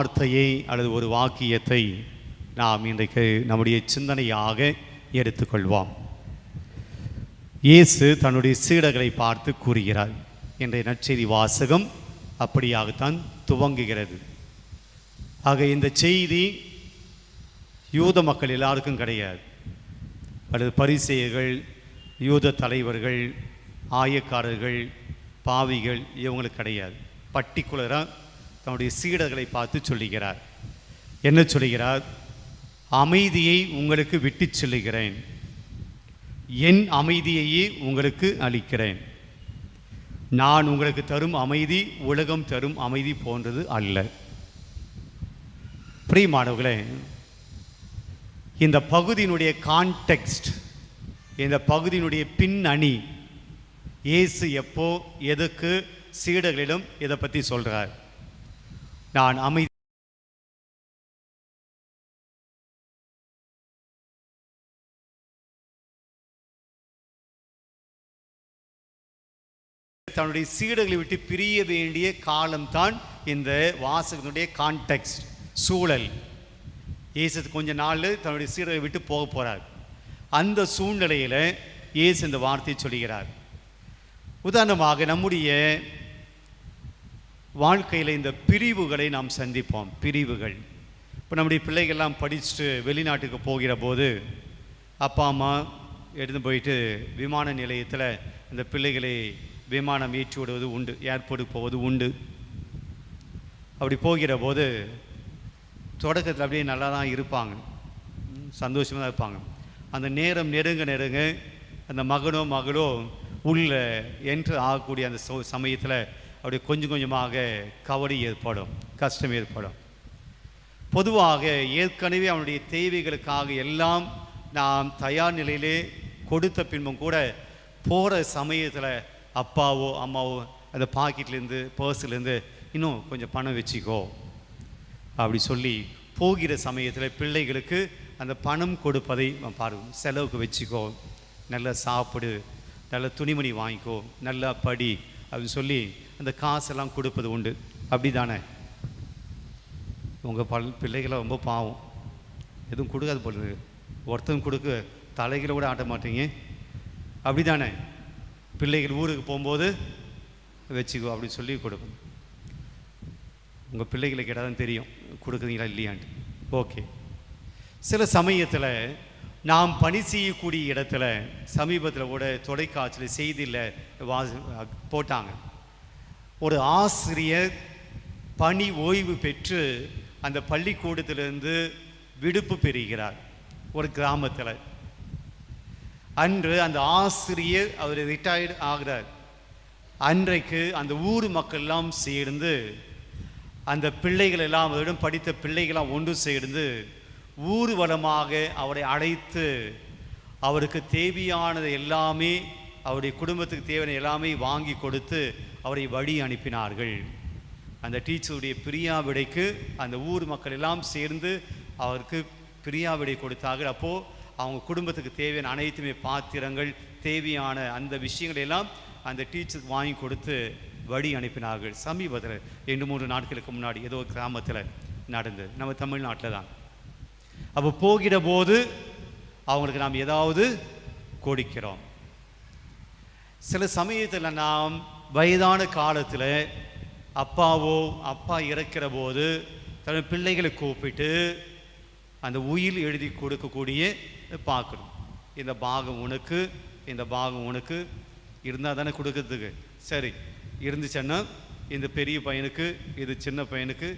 வார்த்தையை அல்லது ஒரு வாக்கியத்தை நாம் இன்றைக்கு நம்முடைய சிந்தனையாக எடுத்துக்கொள்வோம். இயேசு தன்னுடைய சீடர்களை பார்த்து கூறுகிறார் இன்றைய நற்செய்தி வாசகம் அப்படியாகத்தான் துவங்குகிறது. ஆக இந்த செய்தி யூத மக்கள் எல்லாருக்கும் கிடையாது. அல்லது பரிசெயர்கள் யூத தலைவர்கள் ஆயக்காரர்கள் பாவிகள் இவங்களுக்கு கிடையாது. பர்டிகுலராக தன்னுடைய சீடர்களை பார்த்து சொல்லுகிறார். என்ன சொல்லுகிறார்? அமைதியை உங்களுக்கு விட்டு செல்லுகிறேன். என் அமைதியையே உங்களுக்கு அளிக்கிறேன். நான் உங்களுக்கு தரும் அமைதி உலகம் தரும் அமைதி போன்றது அல்ல. பிரியமானவர்களே இந்த பகுதியினுடைய கான்டெக்ஸ்ட் இந்த பகுதியினுடைய பின்னணி இயேசு எப்போ எதுக்கு சீடர்களிடம் இதை பற்றி சொல்றார். நான் அமைதி தன்னுடைய சீடர்களை விட்டு பிரிய வேண்டிய காலம்தான் இந்த வாசகத்தினுடைய கான்டெக்ஸ்ட் சூழல். இயேசு கொஞ்ச நாள் தன்னுடைய சீடரை விட்டு போக போகிறார் அந்த சூழ்நிலையில் இயேசு இந்த வார்த்தையை சொல்கிறார் உதாரணமாக நம்முடைய வாழ்க்கையில் இந்த பிரிவுகளை நாம் சந்திப்போம். பிரிவுகள். இப்போ நம்முடைய பிள்ளைகள்லாம் படிச்சுட்டு வெளிநாட்டுக்கு போகிற போது அப்பா அம்மா எடுத்து போயிட்டு விமான நிலையத்தில் இந்த பிள்ளைகளை விமானம் ஏற்றி விடுவது உண்டு ஏர்போர்ட்டுக்கு போவது உண்டு. அப்படி போகிற போது தொடக்கத்தில் அப்படியே நல்லா தான் இருப்பாங்க. சந்தோஷமாக தான் இருப்பாங்க. அந்த நேரம் நெருங்க நெருங்க அந்த மகனோ மகளோ உள்ள என்று ஆகக்கூடிய அந்த சோ- சமயத்தில் அப்படியே கொஞ்சம் கொஞ்சமாக கவலை ஏற்படும் கஷ்டம் ஏற்படும். பொதுவாக ஏற்கனவே அவனுடைய தேவைகளுக்காக எல்லாம் நாம் தயார் நிலையிலே கொடுத்த பின்பும் கூட போகிற சமயத்தில் அப்பாவோ அம்மாவோ அந்த பாக்கெட்லேருந்து பர்ஸ்லேருந்து இன்னும் கொஞ்சம் பணம் வச்சுக்கோ. அப்படி சொல்லி போகிற சமயத்தில் பிள்ளைகளுக்கு அந்த பணம் கொடுப்பதை பாருங்க செலவுக்கு வச்சுக்கோ. நல்லா சாப்பிடு நல்ல துணிமணி வாங்கிக்கோ நல்லா படி அப்படின்னு சொல்லி அந்த காசெல்லாம் கொடுப்பது உண்டு. அப்படி தானே உங்கள் பல் பிள்ளைகளை ரொம்ப பாவம். எதுவும் கொடுக்காது போல ஒருத்தன் கொடுக்க தலைகளை கூட ஆட்ட மாட்டீங்க. அப்படி தானே பிள்ளைகள் ஊருக்கு போகும்போது வச்சுக்கோ அப்படின்னு சொல்லி கொடுப்போம் உங்கள் பிள்ளைகளை கேட்டால் தான் தெரியும். கொடுக்குறீங்களா இல்லையான்ட்டு. ஓகே. சில சமயத்தில் நாம் பணி செய்யக்கூடிய இடத்துல சமீபத்தில் கூட தொலைக்காட்சியில் செய்தியில் வா போட்டாங்க. ஒரு ஆசிரியர் பணி ஓய்வு பெற்று அந்த பள்ளிக்கூடத்திலிருந்து விடுப்பு பெறுகிறார் ஒரு கிராமத்தில். அன்று அந்த ஆசிரியர் அவர் ரிட்டையர்டு ஆகிறார். அன்றைக்கு அந்த ஊர் மக்கள் எல்லாம் சேர்ந்து அந்த பிள்ளைகள் எல்லாம் அவரிடம் படித்த பிள்ளைகளாம் ஒன்று சேர்ந்து ஊர்வலமாக அவரை அழைத்து அவருக்கு தேவையானது எல்லாமே அவருடைய குடும்பத்துக்கு தேவையான எல்லாமே வாங்கி கொடுத்து அவரை வழி அனுப்பினார்கள். அந்த டீச்சருடைய பிரியாவிடைக்கு அந்த ஊர் மக்கள் எல்லாம் சேர்ந்து அவருக்கு பிரியாவிடை கொடுத்தார்கள். அப்போது அவங்க குடும்பத்துக்கு தேவையான அனைத்துமே பாத்திரங்கள் தேவையான அந்த விஷயங்கள் எல்லாம் அந்த டீச்சருக்கு வாங்கி கொடுத்து வழி அனுப்பினார்கள். சமீபத்தில் ரெண்டு மூன்று நாட்களுக்கு முன்னாடி ஏதோ கிராமத்தில் நடந்தது. நம்ம தமிழ்நாட்டில் தான். அப்போ போகிற போது அவங்களுக்கு நாம் ஏதாவது கொடுக்கிறோம். சில சமயத்தில் நாம் வயதான காலத்தில் அப்பாவோ அப்பா இறக்கிற போது தன் பிள்ளைகளை கூப்பிட்டு அந்த உயில் எழுதி கொடுக்கக்கூடிய பார்க்கணும். இந்த பாகம் உனக்கு இந்த பாகம் உனக்கு. இருந்தால் தானே கொடுக்கறதுக்கு. சரி இருந்துச்சுன்னா இந்த பெரிய பையனுக்கு இது சின்ன பையனுக்கு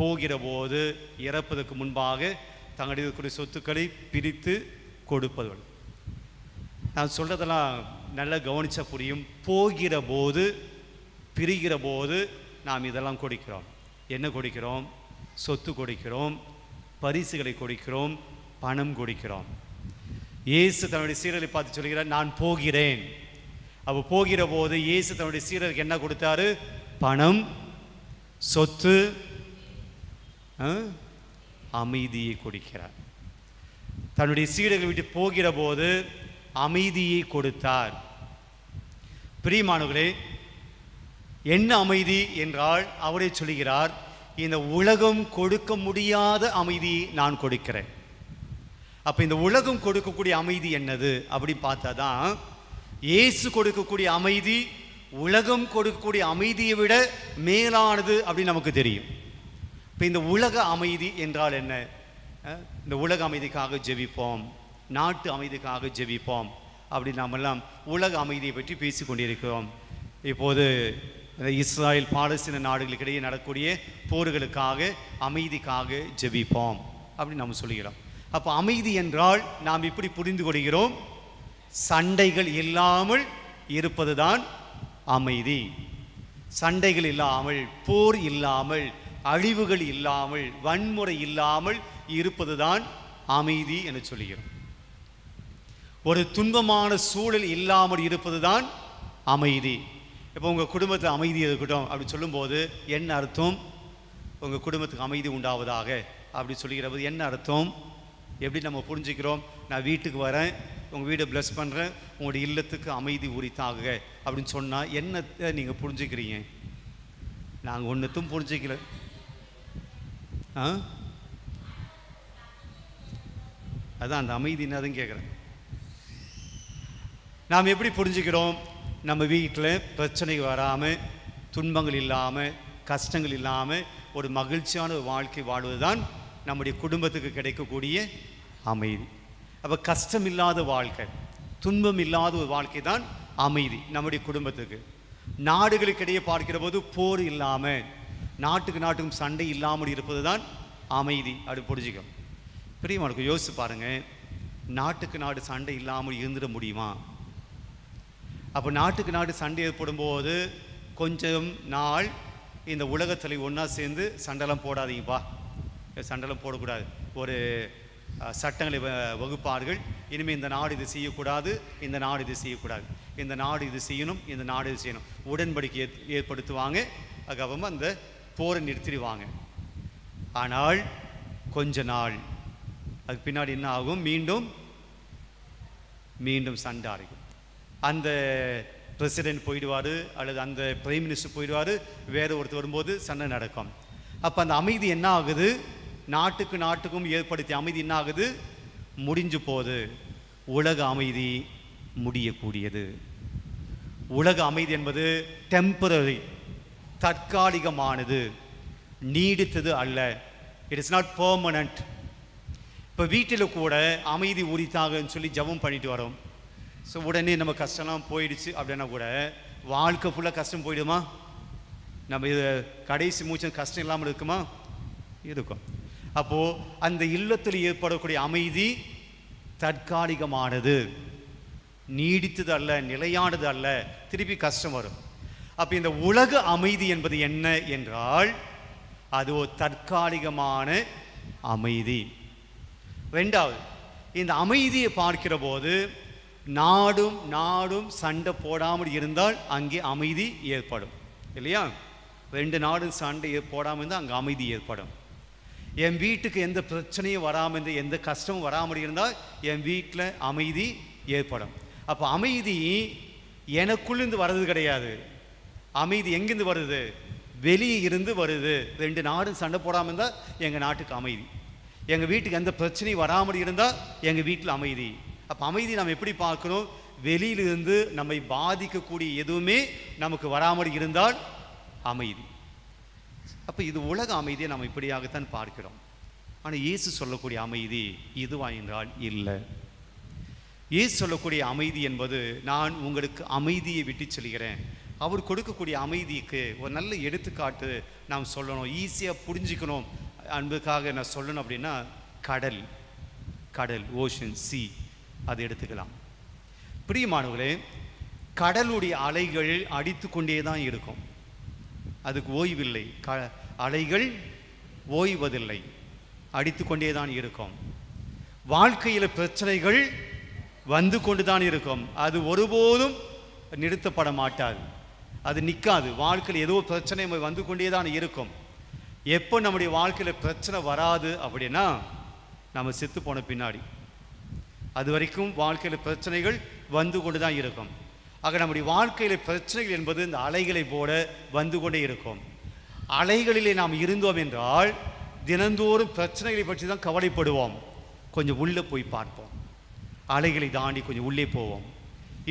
போகிற போது இறப்பதற்கு முன்பாக தங்களுடைய இருக்கக்கூடிய சொத்துக்களை பிரித்து கொடுப்பது. நான் சொல்கிறதெல்லாம் நல்லா கவனிச்சா புரியும். போகிற போது பிரிகிற போது நாம் இதெல்லாம் கொடுக்கிறோம். என்ன கொடுக்கிறோம்? சொத்து கொடுக்கிறோம். பரிசுகளை கொடுக்கிறோம். பணம் கொடுக்கிறோம். இயேசு தன்னுடைய சீரலை பார்த்து சொல்கிறார் நான் போகிறேன். அப்போ போகிற போது இயேசு தன்னுடைய சீரருக்கு என்ன கொடுத்தாரு? பணம் சொத்து ஆ? அமைதியை கொடுக்கிறார். தன்னுடைய சீடர்கள் விட்டு போகிற போது அமைதியை கொடுத்தார். பிரியமானவர்களே என்ன அமைதி என்றால் அவரே சொல்கிறார் இந்த உலகம் கொடுக்க முடியாத அமைதி நான் கொடுக்கிறேன். அப்போ இந்த உலகம் கொடுக்கக்கூடிய அமைதி என்னது அப்படின்னு பார்த்தா தான் இயேசு கொடுக்கக்கூடிய அமைதி உலகம் கொடுக்கக்கூடிய அமைதியை விட மேலானது அப்படின்னு நமக்கு தெரியும். இப்போ இந்த உலக அமைதி என்றால் என்ன? இந்த உலக அமைதிக்காக ஜெபிப்போம் நாட்டு அமைதிக்காக ஜெபிப்போம். அப்படி நாமெல்லாம் உலக அமைதியை பற்றி பேசிக்கொண்டிருக்கிறோம். இப்போது இந்த இஸ்ராயல் பாலஸ்தீன நாடுகளுக்கிடையே நடக்கக்கூடிய போர்களுக்காக அமைதிக்காக ஜெபிப்போம். அப்படி நாம் சொல்லுகிறோம். அப்போ அமைதி என்றால் நாம் இப்படி புரிந்து கொள்கிறோம் சண்டைகள் இல்லாமல் இருப்பது தான் அமைதி. சண்டைகள் இல்லாமல் போர் இல்லாமல் அழிவுகள் இல்லாமல் வன்முறை இல்லாமல் இருப்பது தான் அமைதி என சொல்கிறோம் ஒரு துன்பமான சூழல் இல்லாமல் இருப்பது தான் அமைதி. இப்போ உங்கள் குடும்பத்தில் அமைதி இருக்கட்டும் அப்படி சொல்லும்போது என்ன அர்த்தம்? உங்கள் குடும்பத்துக்கு அமைதி உண்டாவதாக அப்படி சொல்லுகிறபோது என்ன அர்த்தம்? எப்படி நம்ம புரிஞ்சுக்கிறோம்? நான் வீட்டுக்கு வரேன் உங்கள் வீடை ப்ளஸ் பண்ணுறேன் உங்களுடைய இல்லத்துக்கு அமைதி உரித்தாக அப்படின்னு சொன்னால் என்னத்தை நீங்கள் புரிஞ்சுக்கிறீங்க? நாங்கள் ஒன்றுத்தும் புரிஞ்சுக்கல. ஆ? அதான் அந்த அமைதி என்னதுன்னு கேட்குறேன் நாம் எப்படி புரிஞ்சுக்கிறோம்? நம்ம வீட்டில் பிரச்சனை வராமல் துன்பங்கள் இல்லாமல் கஷ்டங்கள் இல்லாமல் ஒரு மகிழ்ச்சியான ஒரு வாழ்க்கை வாழ்வது தான் நம்முடைய குடும்பத்துக்கு கிடைக்கக்கூடிய அமைதி. அப்போ கஷ்டம் இல்லாத வாழ்க்கை துன்பம் இல்லாத ஒரு வாழ்க்கை தான் அமைதி நம்முடைய குடும்பத்துக்கு. நாடுகளுக்கிடையே பார்க்கிற போது போர் இல்லாமல் நாட்டுக்கு நாட்டுக்கும் சண்டை இல்லாமல் இருப்பது தான் அமைதி அப்படி புரிஞ்சுக்கும் பிரியமானுக்கு யோசிச்சு பாருங்கள் நாட்டுக்கு நாடு சண்டை இல்லாமல் இருந்துட முடியுமா? அப்போ நாட்டுக்கு நாடு சண்டை ஏற்படும்போது கொஞ்சம் நாள் இந்த உலகத்தில் ஒன்றா சேர்ந்து சண்டைலாம் போடாதீங்கப்பா சண்டைலாம் போடக்கூடாது. ஒரு சட்டங்களை வ- வகுப்பார்கள். இனிமேல் இந்த நாடு இது செய்யக்கூடாது. இந்த நாடு இது செய்யக்கூடாது. இந்த நாடு இது செய்யணும். இந்த நாடு இது செய்யணும். உடன்படிக்கை ஏற்- ஏற்படுத்துவாங்க. அதுக்கப்புறமா அந்த போரை நிறுத்திடுவாங்க. ஆனால் கொஞ்ச நாள். அதுக்கு பின்னாடி என்ன ஆகும்? மீண்டும் மீண்டும் சண்டை ஆரம்பிக்கும். அந்த பிரசிடென்ட் போயிடுவார் அல்லது அந்த பிரைம் மினிஸ்டர் போயிடுவார் வேறு ஒருத்தர் வரும்போது சண்டை நடக்கும். அப்போ அந்த அமைதி என்ன ஆகுது? நாட்டுக்கு நாட்டுக்கும் ஏற்படுத்திய அமைதி என்ன ஆகுது? முடிஞ்சு போகுது. உலக அமைதி முடியக்கூடியது. உலக அமைதி என்பது டெம்பரரி தற்காலிகமானது. நீடித்தது அல்ல. இட் இஸ் நாட் பர்மனண்ட் இப்போ வீட்டில் கூட அமைதி உரித்தாகன்னு சொல்லி ஜெபம் பண்ணிட்டு வரோம். ஸோ உடனே நம்ம கஷ்டம்லாம் போயிடுச்சு அப்படின்னா கூட வாழ்க்கை ஃபுல்லாக கஷ்டம் போயிடுமா? நம்ம இது கடைசி மூச்சு கஷ்டம் இல்லாமல் இருக்குமா? இருக்கும். அப்போது அந்த இல்லத்தில் ஏற்படக்கூடிய அமைதி தற்காலிகமானது. நீடித்தது அல்ல நிலையானது அல்ல திருப்பி கஷ்டம் வரும். அப்போ இந்த உலக அமைதி என்பது என்ன என்றால் அது ஒரு தற்காலிகமான அமைதி. ரெண்டாவது இந்த அமைதியை பார்க்கிற போது நாடும் நாடும் சண்டை போடாமல் இருந்தால் அங்கே அமைதி ஏற்படும். இல்லையா? ரெண்டு நாடும் சண்டை போடாமல் இருந்தால் அங்கே அமைதி ஏற்படும். என் வீட்டுக்கு எந்த பிரச்சனையும் வராமல் இருந்து எந்த கஷ்டமும் வராமல் இருந்தால் என் வீட்டில் அமைதி ஏற்படும். அப்போ அமைதி எனக்குள்ளேருந்து வர்றது கிடையாது. அமைதி எங்கேருந்து வருது? வெளியே இருந்து வருது. ரெண்டு நாடும் சண்டை போடாமல் இருந்தால் எங்கள் நாட்டுக்கு அமைதி. எங்கள் வீட்டுக்கு எந்த பிரச்சனையும் வராமல் இருந்தால் எங்கள் வீட்டில் அமைதி. அப்போ அமைதி நாம் எப்படி பார்க்கணும்? வெளியிலிருந்து நம்மை பாதிக்கக்கூடிய எதுவுமே நமக்கு வராமல் இருந்தால் அமைதி. அப்போ இது உலக அமைதியை நாம் இப்படியாகத்தான் பார்க்கிறோம். ஆனால் இயேசு சொல்லக்கூடிய அமைதி இதுவா என்றால் இல்லை. இயேசு சொல்லக்கூடிய அமைதி என்பது நான் உங்களுக்கு அமைதியை விட்டு சொல்கிறேன். அவர் கொடுக்கக்கூடிய அமைதிக்கு ஒரு நல்ல எடுத்துக்காட்டு நாம் சொல்லணும். ஈஸியாக புரிஞ்சுக்கணும். அன்புக்காக நான் சொல்லணும் அப்படின்னா கடல். கடல் ஓஷன் சி. அதை எடுத்துக்கலாம். பிரியமானவர்களே கடலுடைய அலைகள் அடித்து கொண்டே தான் இருக்கும். அதுக்கு ஓய்வில்லை. க அலைகள் ஓய்வதில்லை. அடித்து கொண்டே தான் இருக்கும். வாழ்க்கையில் பிரச்சனைகள் வந்து கொண்டு தான் இருக்கும். அது ஒருபோதும் நிறுத்தப்பட மாட்டாது. அது நிற்காது வாழ்க்கையில் ஏதோ பிரச்சனை வந்து கொண்டே தான் இருக்கும். எப்போ நம்முடைய வாழ்க்கையில் பிரச்சனை வராது அப்படின்னா நம்ம செத்து போன பின்னாடி. அது வரைக்கும் வாழ்க்கையில் பிரச்சனைகள் வந்து கொண்டு தான் இருக்கும். ஆக நம்முடைய வாழ்க்கையில் பிரச்சனைகள் என்பது இந்த அலைகளை போல வந்து கொண்டே இருக்கும். அலைகளிலே நாம் இருந்தோம் என்றால் தினந்தோறும் பிரச்சனைகளை பற்றி தான் கவலைப்படுவோம். கொஞ்சம் உள்ளே போய் பார்ப்போம். அலைகளை தாண்டி கொஞ்சம் உள்ளே போவோம்.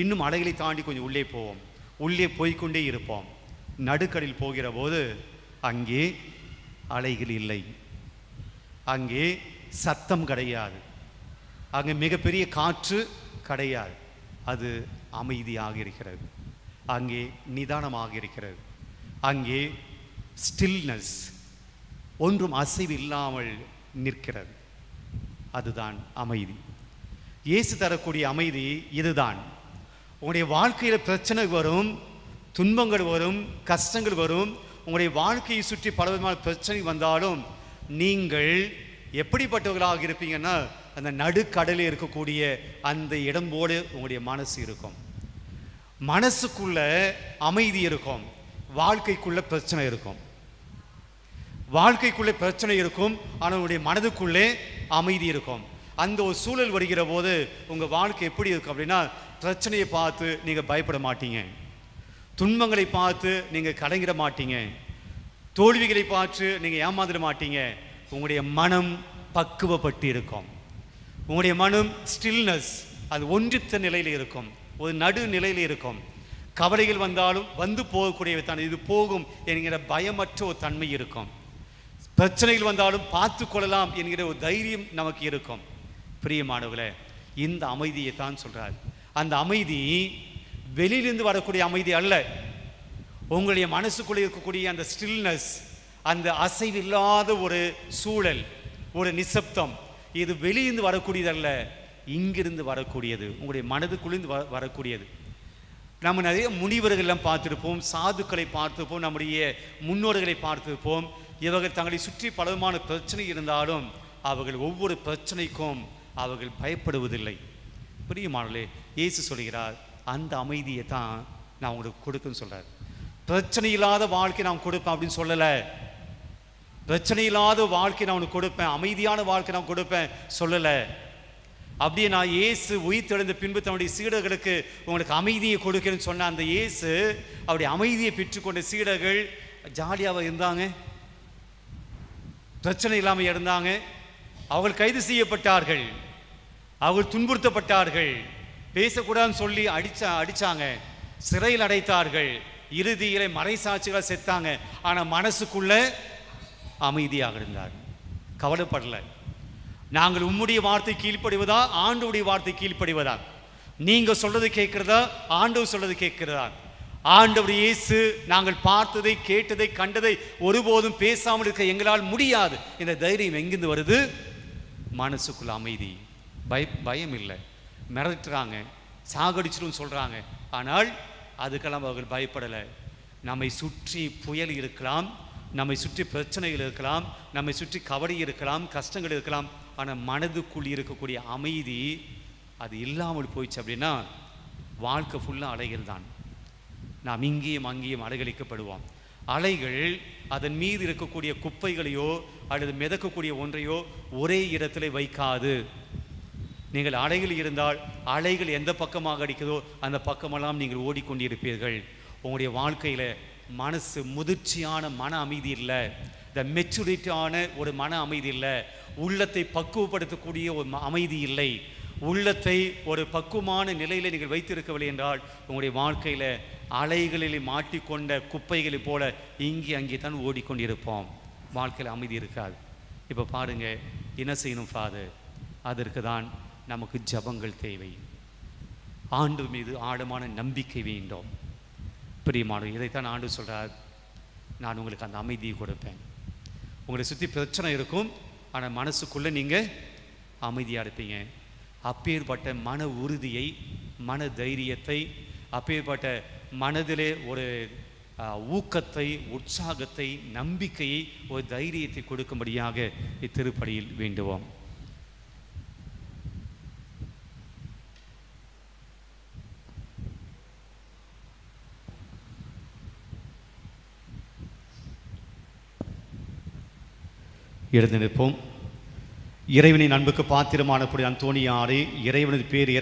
இன்னும் அலைகளை தாண்டி கொஞ்சம் உள்ளே போவோம். உள்ளே போய்க்கொண்டே இருப்போம். நடுக்கடலில் போகிற போது அங்கே அலைகள் இல்லை. அங்கே சத்தம் கிடையாது. அங்கே மிகப்பெரிய காற்று கிடையாது அது அமைதியாக இருக்கிறது. அங்கே நிதானமாக இருக்கிறது. அங்கே ஸ்டில்னஸ் ஒன்றும் அசைவு இல்லாமல் நிற்கிறது. அதுதான் அமைதி. இயேசு தரக்கூடிய அமைதி இதுதான். உங்களுடைய வாழ்க்கையில் பிரச்சனை வரும் துன்பங்கள் வரும் கஷ்டங்கள் வரும் உங்களுடைய வாழ்க்கையை சுற்றி பலவிதமான பிரச்சனை வந்தாலும் நீங்கள் எப்படிப்பட்டவர்களாக இருப்பீங்கன்னா அந்த நடுக்கடலில் இருக்கக்கூடிய அந்த இடம்போடு உங்களுடைய மனசு இருக்கும். மனசுக்குள்ள அமைதி இருக்கும். வாழ்க்கைக்குள்ள பிரச்சனை இருக்கும். வாழ்க்கைக்குள்ளே பிரச்சனை இருக்கும். ஆனால் உங்களுடைய மனதுக்குள்ளே அமைதி இருக்கும். அந்த ஒரு சூழல் வருகிற போது உங்கள் வாழ்க்கை எப்படி இருக்கும் அப்படின்னா பிரச்சனையை பார்த்து நீங்கள் பயப்பட மாட்டீங்க. துன்பங்களை பார்த்து நீங்கள் கலங்கிட மாட்டீங்க. தோல்விகளை பார்த்து நீங்கள் ஏமாந்துட மாட்டீங்க. உங்களுடைய மனம் பக்குவப்பட்டு இருக்கும். உங்களுடைய மனம் ஸ்டில்னஸ் அது ஒன்றித்த நிலையில் இருக்கும். ஒரு நடு நிலையில் இருக்கும். கவலைகள் வந்தாலும் வந்து போகக்கூடிய தான் இது போகும் என்கிற பயமற்ற ஒரு தன்மை இருக்கும். பிரச்சனைகள் வந்தாலும் பார்த்து கொள்ளலாம் என்கிற ஒரு தைரியம் நமக்கு இருக்கும். பிரியமானவர்களே இந்த அமைதியை தான் சொல்கிறார் அந்த அமைதி வெளியிலிருந்து வரக்கூடிய அமைதி அல்ல. உங்களுடைய மனசுக்குள்ளே இருக்கக்கூடிய அந்த ஸ்டில்னஸ் அந்த அசைவில்லாத ஒரு சூழல் ஒரு நிசப்தம் இது வெளியிருந்து வரக்கூடியதல்ல இங்கிருந்து வரக்கூடியது. உங்களுடைய மனதுக்குள்ளிருந்து வ வரக்கூடியது. நம்ம நிறைய முனிவர்கள்லாம் பார்த்துருப்போம் சாதுக்களை பார்த்துருப்போம் நம்முடைய முன்னோர்களை பார்த்துருப்போம். இவர்கள் தங்களை சுற்றி பலவிதமான பிரச்சனை இருந்தாலும் அவர்கள் ஒவ்வொரு பிரச்சனைக்கும் அவர்கள் பயப்படுவதில்லை. பிரியமானே இயேசு சொல்கிறார் அந்த அமைதியை தான் நான் உங்களுக்கு கொடுக்குன்னு சொல்கிறார் பிரச்சனை இல்லாத வாழ்க்கை நான் கொடுப்பேன் அப்படின்னு சொல்லலை. பிரச்சனை இல்லாத வாழ்க்கை நான் உனக்கு கொடுப்பேன். அமைதியான வாழ்க்கை நான் கொடுப்பேன். சொல்லலை. அப்படியே நான் இயேசு உயிர் தெழுந்த பின்பு தன்னுடைய சீடர்களுக்கு உங்களுக்கு அமைதியை கொடுக்கிறேன்னு சொன்ன அந்த இயேசு அவருடைய அமைதியை பெற்றுக்கொண்ட சீடர்கள் ஜாலியாக இருந்தாங்க. பிரச்சனை இல்லாமல் இருந்தாங்க. அவர்கள் கைது செய்யப்பட்டார்கள். அவர்கள் துன்புறுத்தப்பட்டார்கள். பேசக்கூடாதுன்னு சொல்லி அடிச்சா அடித்தாங்க சிறையில் அடைத்தார்கள். இறுதியிலே மறைசாட்சிகளாக செத்தாங்க. ஆனால் மனசுக்குள்ளே அமைதியாக இருந்தார் கவலைப்படலை. நாங்கள் உம்முடைய வார்த்தை கீழ்ப்படிவதா? ஆண்டவுடைய வார்த்தை கீழ்ப்படிவதா? நீங்கள் சொல்றது கேட்கிறதா? ஆண்டவர் சொல்றது கேட்கிறதா? ஆண்டவர் இயேசு நாங்கள் பார்த்ததை கேட்டதை கண்டதை ஒருபோதும் பேசாமல் இருக்க எங்களால் முடியாது. இந்த தைரியம் எங்கிருந்து வருது? மனசுக்குள்ள அமைதி. பய பயம் இல்லை. மிரட்டுறாங்க. சாகடிச்சிடும் சொல்கிறாங்க ஆனால் அதுக்கெல்லாம் அவர்கள் பயப்படலை. நம்மை சுற்றி புயல் இருக்கலாம். நம்மை சுற்றி பிரச்சனைகள் இருக்கலாம் நம்மை சுற்றி கவலை இருக்கலாம் கஷ்டங்கள் இருக்கலாம் ஆனால் மனதுக்குள் இருக்கக்கூடிய அமைதி அது இல்லாமல் போயிடுச்சு அப்படின்னா வாழ்க்கை ஃபுல்லாக அலைகள் தான். நாம் இங்கேயும் அங்கேயும் அலைகளிக்கப்படுவோம் அலைகள் அதன் மீது இருக்கக்கூடிய குப்பைகளையோ அல்லது மிதக்கக்கூடிய ஒன்றையோ ஒரே இடத்துல வைக்காது. நீங்கள் அலைகள் இருந்தால் அலைகள் எந்த பக்கமாக அடிக்குதோ அந்த பக்கமெல்லாம் நீங்கள் ஓடிக்கொண்டிருப்பீர்கள். உங்களுடைய வாழ்க்கையில் மனசு முதிர்ச்சியான மன அமைதி இல்லை. இந்த மெச்சூரிட்டியான ஒரு மன அமைதி இல்லை. உள்ளத்தை பக்குவப்படுத்தக்கூடிய ஒரு அமைதி இல்லை. உள்ளத்தை ஒரு பக்குவமான நிலையில் நீங்கள் வைத்திருக்கவில்லை என்றால் உங்களுடைய வாழ்க்கையில் அலைகளில் மாட்டிக்கொண்ட குப்பைகளைப் போல இங்கே அங்கே தான் ஓடிக்கொண்டிருப்போம். வாழ்க்கையில் அமைதி இருக்காது. இப்போ பாருங்க என்ன செய்யணும் ஃபாதர்? அதற்கு தான் நமக்கு ஜபங்கள் தேவை. ஆண்டு மீது ஆழமான நம்பிக்கை வேண்டும். பிரியமான இதைத்தான் ஆண்டு சொல்கிறார் நான் உங்களுக்கு அந்த அமைதியை கொடுப்பேன். உங்களை சுற்றி பிரச்சனை இருக்கும் ஆனால் மனசுக்குள்ளே நீங்கள் அமைதியாக இருப்பீங்க. அப்பேற்பட்ட மன உறுதியை மன தைரியத்தை அப்பேற்பட்ட மனதிலே ஒரு ஊக்கத்தை உற்சாகத்தை நம்பிக்கையை ஒரு தைரியத்தை கொடுக்கும்படியாக இத்திருப்படியில் வேண்டுவோம். எழுந்து நிற்போம் இறைவனின் அன்புக்கு பாத்திரமானப்படி அந்தோணியாரே இறைவனது பேர்